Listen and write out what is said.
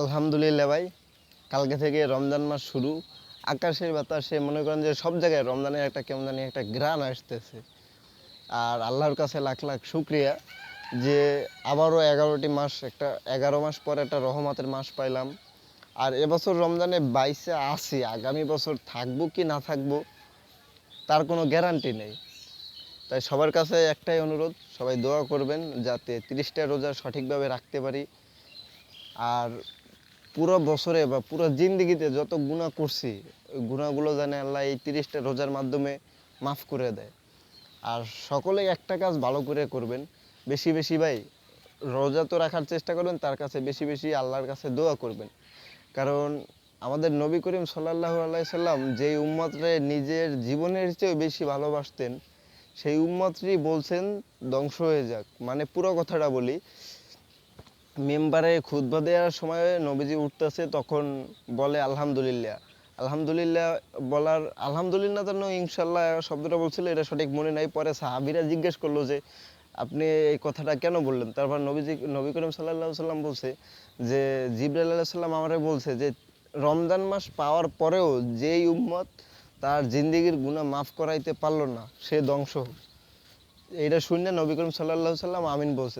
আলহামদুলিল্লাহ ভাই, কালকে থেকে রমজান মাস শুরু। আকাশের বাতাসে মনে করেন যে সব জায়গায় রমজানের একটা কেমন জানি একটা গ্রান আসতেছে। আর আল্লাহর কাছে লাখ লাখ শুক্রিয়া যে আবারও এগারোটি মাস, একটা এগারো মাস পর একটা রহমতের মাস পাইলাম। আর এবছর রমজানে বাইশে আসি আগামী বছর থাকব কি না থাকব তার কোনো গ্যারান্টি নেই। তাই সবার কাছে একটাই অনুরোধ, সবাই দোয়া করবেন যাতে তিরিশটা রোজা সঠিকভাবে রাখতে পারি। আর পুরো বছরে বা পুরো জিন্দগিতে যত গুণা করছি, ওই গুণাগুলো জানে আল্লাহ এই তিরিশটা রোজার মাধ্যমে মাফ করে দেয়। আর সকলেই একটা কাজ ভালো করে করবেন। বেশি বেশি ভাই, রোজা তো রাখার চেষ্টা করবেন, তার কাছে বেশি বেশি আল্লাহর কাছে দোয়া করবেন। কারণ আমাদের নবী করিম সাল্লাহ আলাইসাল্লাম যেই উম্মতরে নিজের জীবনের চেয়েও বেশি ভালোবাসতেন, সেই উম্মতরই বলছেন, ধ্বংস হয়ে যাক। মানে পুরো কথাটা বলি মেম্বারে খুতবা দেওয়ার সময় নবীজি উঠতেছে, তখন বলে, আলহামদুলিল্লাহ। আলহামদুলিল্লাহ বলার, আলহামদুলিল্লাহ তো ইনশাল্লাহ শব্দটা বলছিল, এটা সঠিক মনে নাই। পরে সাহাবিরা জিজ্ঞেস করল যে, আপনি এই কথাটা কেন বললেন? তারপর নবীজি, নবী করিম সাল্লাহ সাল্লাম বলছে যে, জিব্রাইল আলাহ সাল্লাম আমারে বলছে যে, রমজান মাস পাওয়ার পরেও যেই উম্মত তার জিন্দিগির গুণা মাফ করাইতে পারল না, সে ধ্বংস। এইটা শুনে নবী করিম সাল্লাহ সাল্লাম আমিন বলছে।